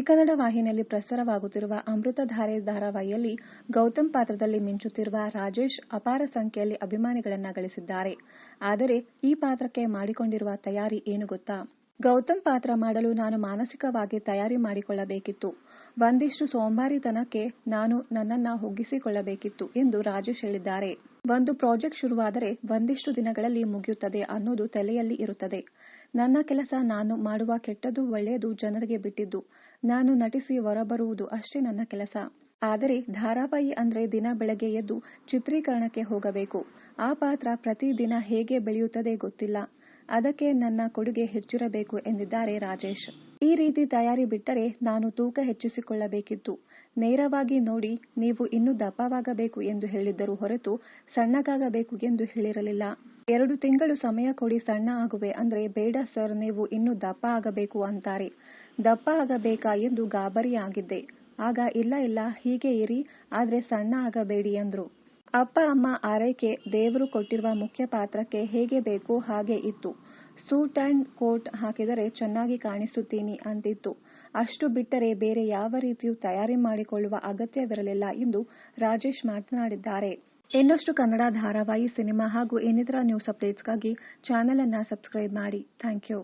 ಕನ್ನಡ ವಾಹಿನಿಯಲ್ಲಿ ಪ್ರಸಾರವಾಗುತ್ತಿರುವ ಅಮೃತಧಾರೆ ಧಾರಾವಾಹಿಯಲ್ಲಿ ಗೌತಮ್ ಪಾತ್ರದಲ್ಲಿ ಮಿಂಚುತ್ತಿರುವ ರಾಜೇಶ್ ಅಪಾರ ಸಂಖ್ಯೆಯಲ್ಲಿ ಅಭಿಮಾನಿಗಳನ್ನ ಗಳಿಸಿದ್ದಾರೆ. ಆದರೆ ಈ ಪಾತ್ರಕ್ಕೆ ಮಾಡಿಕೊಂಡಿರುವ ತಯಾರಿ ಏನು ಗೊತ್ತಾ? ಗೌತಮ್ ಪಾತ್ರ ಮಾಡಲು ನಾನು ಮಾನಸಿಕವಾಗಿ ತಯಾರಿ ಮಾಡಿಕೊಳ್ಳಬೇಕಿತ್ತು. ಒಂದಿಷ್ಟು ಸೋಂಬಾರಿತನಕ್ಕೆ ನಾನು ನನ್ನನ್ನ ಒಗ್ಗಿಸಿಕೊಳ್ಳಬೇಕಿತ್ತು ಎಂದು ರಾಜೇಶ್ ಹೇಳಿದ್ದಾರೆ. ಒಂದು ಪ್ರಾಜೆಕ್ಟ್ ಶುರುವಾದರೆ ಒಂದಿಷ್ಟು ದಿನಗಳಲ್ಲಿ ಮುಗಿಯುತ್ತದೆ ಅನ್ನೋದು ತಲೆಯಲ್ಲಿ ಇರುತ್ತದೆ. ನನ್ನ ಕೆಲಸ ನಾನು ಮಾಡುವ ಕೆಟ್ಟದ್ದು ಒಳ್ಳೆಯದು ಜನರಿಗೆ ಬಿಟ್ಟಿದ್ದು. ನಾನು ನಟಿಸಿ ಹೊರಬರುವುದು ಅಷ್ಟೇ ನನ್ನ ಕೆಲಸ. ಆದರೆ ಧಾರಾವಾಹಿ ಅಂದ್ರೆ ದಿನ ಬೆಳಗ್ಗೆ ಎದ್ದು ಚಿತ್ರೀಕರಣಕ್ಕೆ ಹೋಗಬೇಕು. ಆ ಪಾತ್ರ ಪ್ರತಿ ದಿನ ಹೇಗೆ ಬೆಳೆಯುತ್ತದೆ ಗೊತ್ತಿಲ್ಲ. ಅದಕ್ಕೆ ನನ್ನ ಕೊಡುಗೆ ಹೆಚ್ಚಿರಬೇಕು ಎಂದಿದ್ದಾರೆ ರಾಜೇಶ್. ಈ ರೀತಿ ತಯಾರಿ ಬಿಟ್ಟರೆ ನಾನು ತೂಕ ಹೆಚ್ಚಿಸಿಕೊಳ್ಳಬೇಕಿತ್ತು. ನೇರವಾಗಿ ನೋಡಿ, ನೀವು ಇನ್ನೂ ದಪ್ಪವಾಗಬೇಕು ಎಂದು ಹೇಳಿದ್ದರು ಹೊರತು ಸಣ್ಣಗಾಗಬೇಕು ಎಂದು ಹೇಳಿರಲಿಲ್ಲ. ಎರಡು ತಿಂಗಳು ಸಮಯ ಕೊಡಿ ಸಣ್ಣ ಆಗುವೆ ಅಂದ್ರೆ ಬೇಡ ಸರ್, ನೀವು ಇನ್ನೂ ದಪ್ಪ ಆಗಬೇಕು ಅಂತಾರೆ. ದಪ್ಪ ಆಗಬೇಕಾ ಎಂದು ಗಾಬರಿಯಾಗಿದ್ದೆ. ಆಗ ಇಲ್ಲ ಇಲ್ಲ, ಹೀಗೆ ಇರಿ, ಆದ್ರೆ ಸಣ್ಣ ಆಗಬೇಡಿ ಎಂದ್ರು ಅಪ್ಪ, ಅಮ್ಮ ಆರೈಕೆ ದೇವರು ಕೊಟ್ಟಿರುವ ಮುಖ್ಯ ಪಾತ್ರಕ್ಕೆ ಹೇಗೆ ಬೇಕೋ ಹಾಗೆ ಇತ್ತು. ಸೂಟ್ ಅಂಡ್ ಕೋಟ್ ಹಾಕಿದರೆ ಚೆನ್ನಾಗಿ ಕಾಣಿಸುತ್ತೀನಿ ಅಂತಿತ್ತು. ಅಷ್ಟು ಬಿಟ್ಟರೆ ಬೇರೆ ಯಾವ ರೀತಿಯೂ ತಯಾರಿ ಮಾಡಿಕೊಳ್ಳುವ ಅಗತ್ಯವಿರಲಿಲ್ಲ ಎಂದು ರಾಜೇಶ್ ಮಾತನಾಡಿದ್ದಾರೆ. ಇನ್ನಷ್ಟು ಕನ್ನಡ ಧಾರಾವಾಹಿ, ಸಿನಿಮಾ ಹಾಗೂ ಇನ್ನಿತರ ನ್ಯೂಸ್ ಅಪ್ಡೇಟ್ಸ್ಗಾಗಿ ಚಾನೆಲ್ ಅನ್ನು ಸಬ್ಸ್ಕ್ರೈಬ್ ಮಾಡಿ. Thank you